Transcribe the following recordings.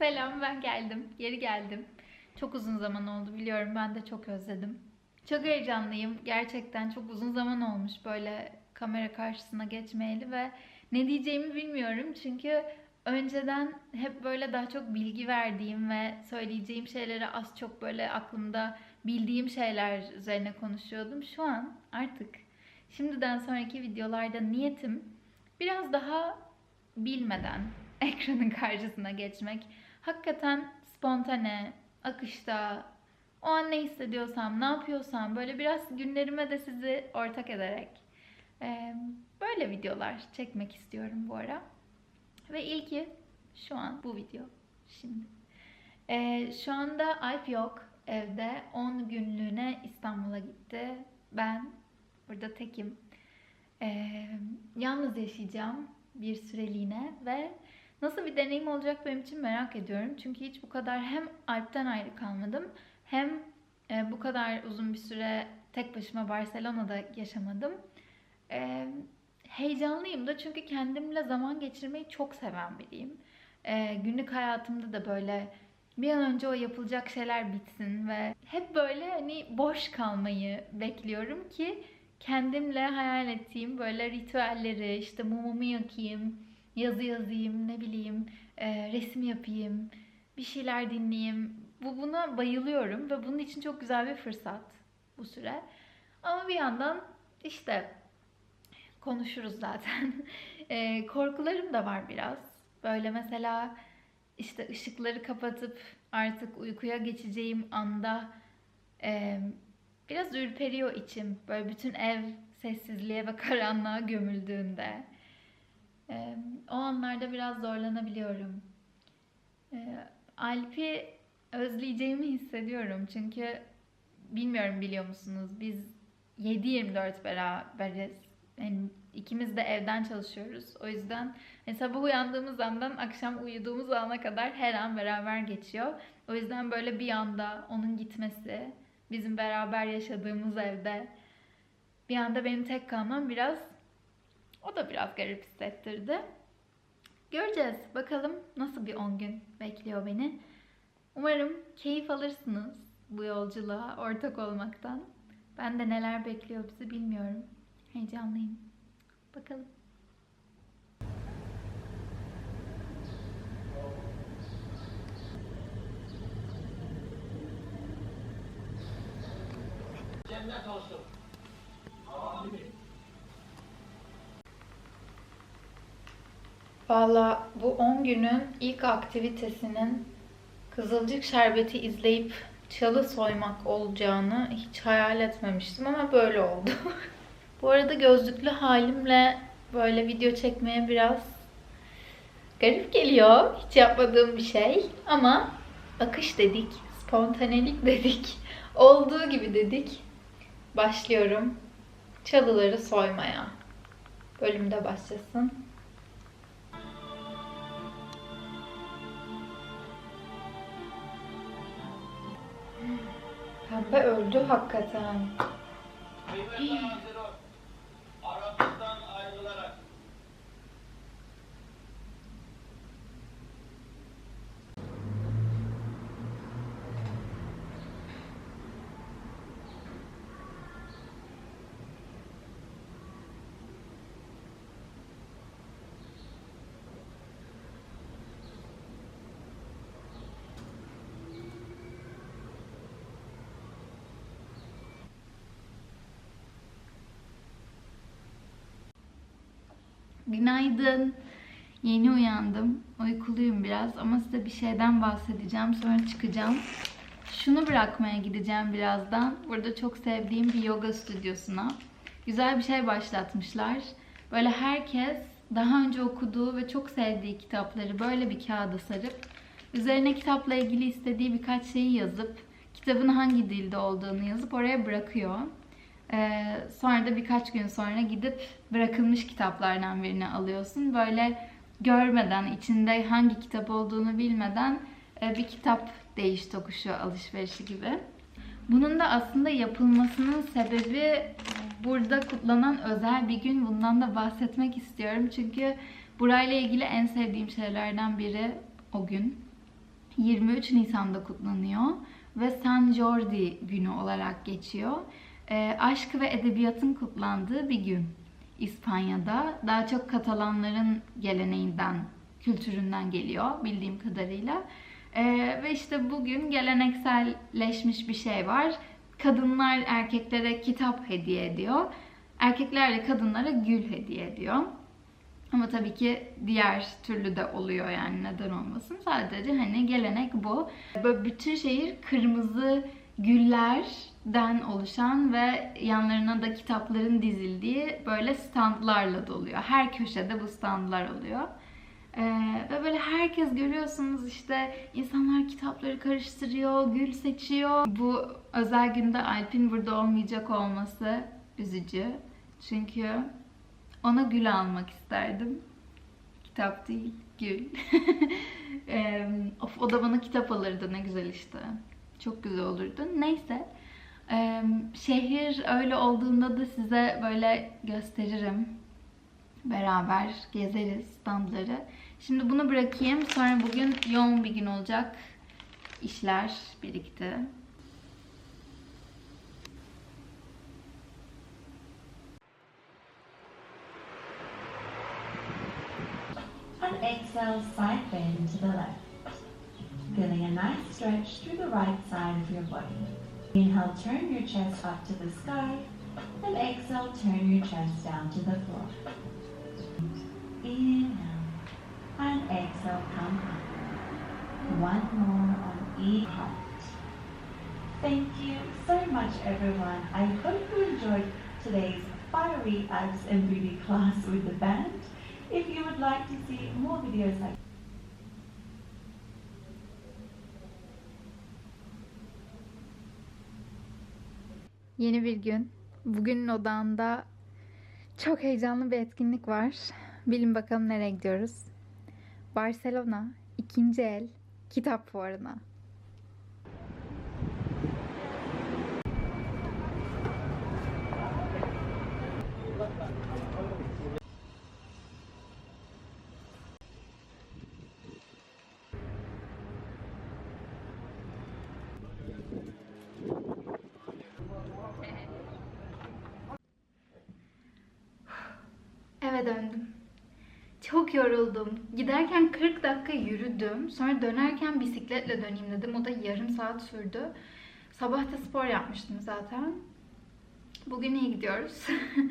Selam ben geldim. Geri geldim. Çok uzun zaman oldu biliyorum. Ben de çok özledim. Çok heyecanlıyım. Gerçekten çok uzun zaman olmuş böyle kamera karşısına geçmeyeli ve ne diyeceğimi bilmiyorum. Çünkü önceden hep böyle daha çok bilgi verdiğim ve söyleyeceğim şeyleri az çok böyle aklımda bildiğim şeyler üzerine konuşuyordum. Şu an artık şimdiden sonraki videolarda niyetim biraz daha bilmeden ekranın karşısına geçmek. Hakikaten spontane, akışta, o an ne hissediyorsam, ne yapıyorsam böyle biraz günlerime de sizi ortak ederek eee, böyle videolar çekmek istiyorum bu ara. Ve ilki şu an bu video. Şimdi. Eee, şu anda Alp yok evde. 10 günlüğüne İstanbul'a gitti. Ben burada tekim. Eee, yalnız yaşayacağım bir süreliğine ve nasıl bir deneyim olacak benim için merak ediyorum. Çünkü hiç bu kadar hem Alp'ten ayrı kalmadım hem e, bu kadar uzun bir süre tek başıma Barcelona'da yaşamadım. E, heyecanlıyım da çünkü kendimle zaman geçirmeyi çok seven biriyim. E, günlük hayatımda da böyle bir an önce o yapılacak şeyler bitsin ve hep böyle hani boş kalmayı bekliyorum ki kendimle hayal ettiğim böyle ritüelleri işte mumumu yakayım, yazı yazayım, ne bileyim, e, resim yapayım, bir şeyler dinleyeyim. Bu buna bayılıyorum ve bunun için çok güzel bir fırsat bu süre. Ama bir yandan işte konuşuruz zaten. E, korkularım da var biraz. Böyle mesela işte ışıkları kapatıp artık uykuya geçeceğim anda e, biraz ürperiyor içim. Böyle bütün ev sessizliğe ve karanlığa gömüldüğünde. O anlarda biraz zorlanabiliyorum. Alp'i özleyeceğimi hissediyorum. Çünkü bilmiyorum biliyor musunuz biz 7-24 beraberiz. Yani ikimiz de evden çalışıyoruz. O yüzden hani sabah uyandığımız andan akşam uyuduğumuz ana kadar her an beraber geçiyor. O yüzden böyle bir anda onun gitmesi, bizim beraber yaşadığımız evde bir anda benim tek kalmam biraz o da biraz garip hissettirdi. Göreceğiz. Bakalım nasıl bir 10 gün bekliyor beni. Umarım keyif alırsınız bu yolculuğa ortak olmaktan. Ben de neler bekliyor bizi bilmiyorum. Heyecanlıyım. Bakalım. Cennet olsun. Amin. Valla bu 10 günün ilk aktivitesinin Kızılcık Şerbeti izleyip çalı soymak olacağını hiç hayal etmemiştim ama böyle oldu. bu arada gözlüklü halimle böyle video çekmeye biraz garip geliyor. Hiç yapmadığım bir şey ama akış dedik, spontanelik dedik, olduğu gibi dedik. Başlıyorum çalıları soymaya. Bölümde başlasın. Pembe öldü hakikaten. Günaydın. Yeni uyandım. Uykuluyum biraz ama size bir şeyden bahsedeceğim. Sonra çıkacağım. Şunu bırakmaya gideceğim birazdan. Burada çok sevdiğim bir yoga stüdyosuna. Güzel bir şey başlatmışlar. Böyle herkes daha önce okuduğu ve çok sevdiği kitapları böyle bir kağıda sarıp üzerine kitapla ilgili istediği birkaç şeyi yazıp kitabın hangi dilde olduğunu yazıp oraya bırakıyor. Ee, sonra da birkaç gün sonra gidip bırakılmış kitaplardan birini alıyorsun. Böyle görmeden, içinde hangi kitap olduğunu bilmeden e, bir kitap değiş tokuşu alışverişi gibi. Bunun da aslında yapılmasının sebebi burada kutlanan özel bir gün. Bundan da bahsetmek istiyorum. Çünkü burayla ilgili en sevdiğim şeylerden biri o gün. 23 Nisan'da kutlanıyor ve San Jordi günü olarak geçiyor. Ee, aşk ve edebiyatın kutlandığı bir gün İspanya'da. Daha çok Katalanların geleneğinden, kültüründen geliyor bildiğim kadarıyla. Ee, ve işte bugün gelenekselleşmiş bir şey var. Kadınlar erkeklere kitap hediye ediyor. Erkekler de kadınlara gül hediye ediyor. Ama tabii ki diğer türlü de oluyor yani neden olmasın. Sadece hani gelenek bu. Böyle bütün şehir kırmızı güllerden oluşan ve yanlarına da kitapların dizildiği böyle standlarla doluyor. Her köşede bu standlar oluyor. Ee, ve böyle herkes görüyorsunuz işte insanlar kitapları karıştırıyor, gül seçiyor. Bu özel günde Alp'in burada olmayacak olması üzücü. Çünkü ona gül almak isterdim. Kitap değil, gül. Ee, of, o da bana kitap alırdı ne güzel işte. Çok güzel olurdu. Neyse. Ee, şehir öyle olduğunda da size böyle gösteririm. Beraber gezeriz standları. Şimdi bunu bırakayım. Sonra bugün yoğun bir gün olacak. İşler birikti. and exhale side bend to the left. Feeling a nice stretch through the right side of your body. Inhale, turn your chest up to the sky, and exhale, turn your chest down to the floor. Inhale, and exhale, come up. One more on each heart. Thank you so much, everyone. I hope you enjoyed today's fiery abs and beauty class with the band. If you would like to see more videos like Yeni bir gün. Bugünün odağında çok heyecanlı bir etkinlik var. Bilin bakalım nereye gidiyoruz. Barcelona ikinci el kitap fuarına. Eve döndüm. Çok yoruldum. Giderken 40 dakika yürüdüm. Sonra dönerken bisikletle döneyim dedim. O da yarım saat sürdü. Sabah da spor yapmıştım zaten. Bugün iyi gidiyoruz.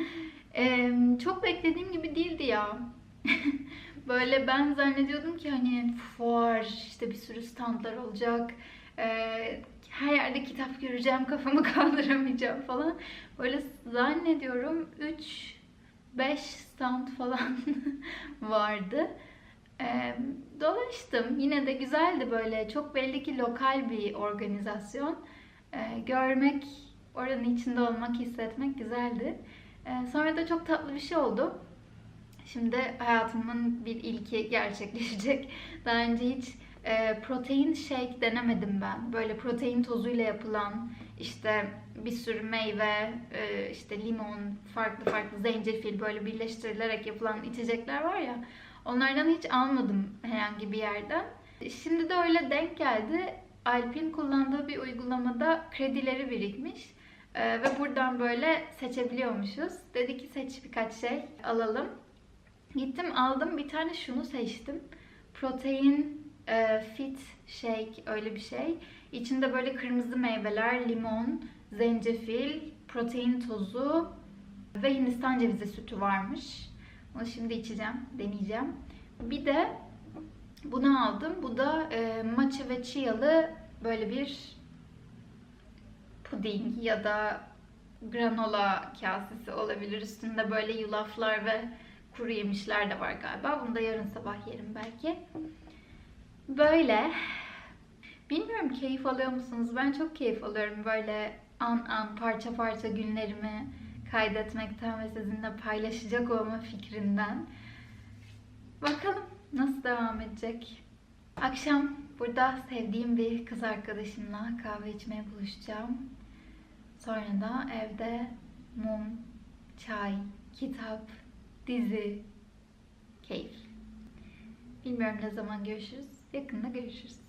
Em, çok beklediğim gibi değildi ya. Böyle ben zannediyordum ki hani fuar, işte bir sürü standlar olacak. Ee, her yerde kitap göreceğim, kafamı kaldıramayacağım falan. Böyle zannediyorum 3 5 stand falan vardı. Ee, dolaştım. Yine de güzeldi böyle. Çok belli ki lokal bir organizasyon. Ee, görmek, oranın içinde olmak, hissetmek güzeldi. Ee, sonra da çok tatlı bir şey oldu. Şimdi hayatımın bir ilki gerçekleşecek. Daha önce hiç e, protein shake denemedim ben. Böyle protein tozuyla yapılan işte bir sürü meyve, e, işte limon, farklı farklı zencefil böyle birleştirilerek yapılan içecekler var ya. Onlardan hiç almadım herhangi bir yerden. Şimdi de öyle denk geldi. Alp'in kullandığı bir uygulamada kredileri birikmiş. E, ve buradan böyle seçebiliyormuşuz. Dedi ki seç birkaç şey alalım. Gittim aldım bir tane şunu seçtim. Protein e, fit shake öyle bir şey. İçinde böyle kırmızı meyveler, limon, zencefil, protein tozu ve Hindistan cevizi sütü varmış. Onu şimdi içeceğim, deneyeceğim. Bir de bunu aldım. Bu da e, matcha ve chialı böyle bir puding ya da granola kasesi olabilir. Üstünde böyle yulaflar ve kuru yemişler de var galiba. Bunu da yarın sabah yerim belki. Böyle. Bilmiyorum keyif alıyor musunuz? Ben çok keyif alıyorum böyle an an parça parça günlerimi kaydetmekten ve sizinle paylaşacak olma fikrinden. Bakalım nasıl devam edecek. Akşam burada sevdiğim bir kız arkadaşımla kahve içmeye buluşacağım. Sonra da evde mum, çay, kitap, dizi, keyif. Bilmiyorum ne zaman görüşürüz. Yakında görüşürüz.